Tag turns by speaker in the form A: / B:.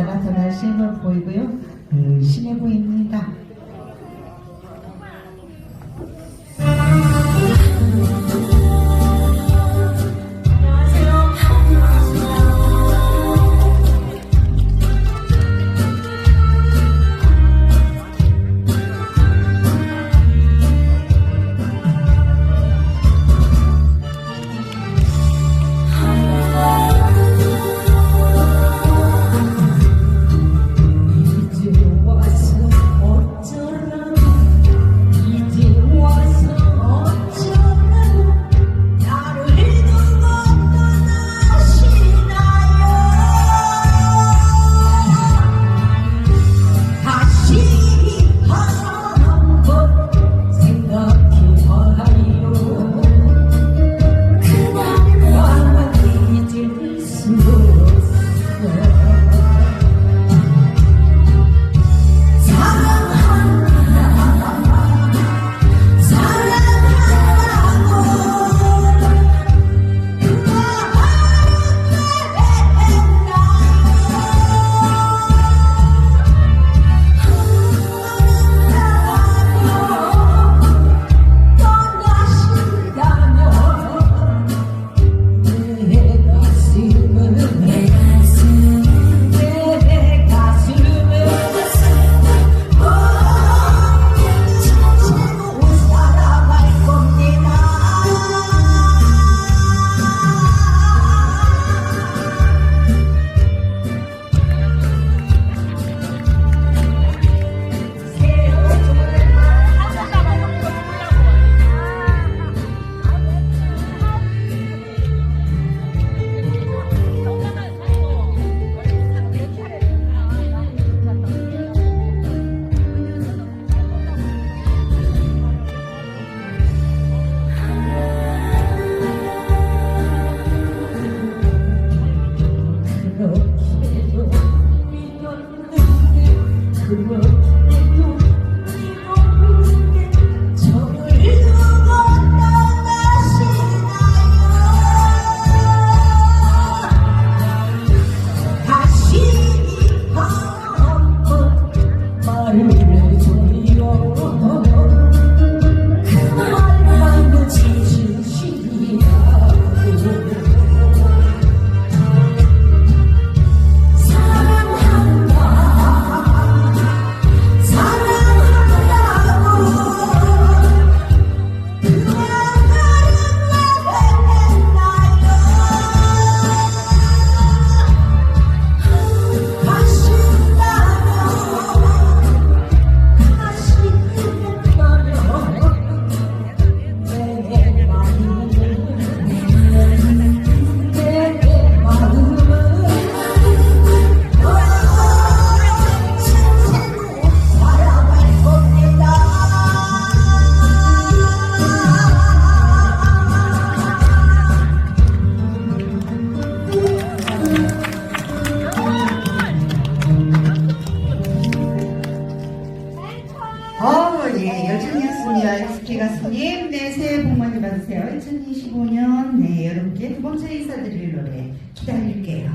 A: 나가터 날씨는 보이고요. 음, 신해보입니다.
B: Christmas. 아,
A: 예, 열정이었습니다. 스케가 스님, 네, 새해 복 많이 받으세요. 2025년, 네, 여러분께 두 번째 인사드릴 노래 기다릴게요.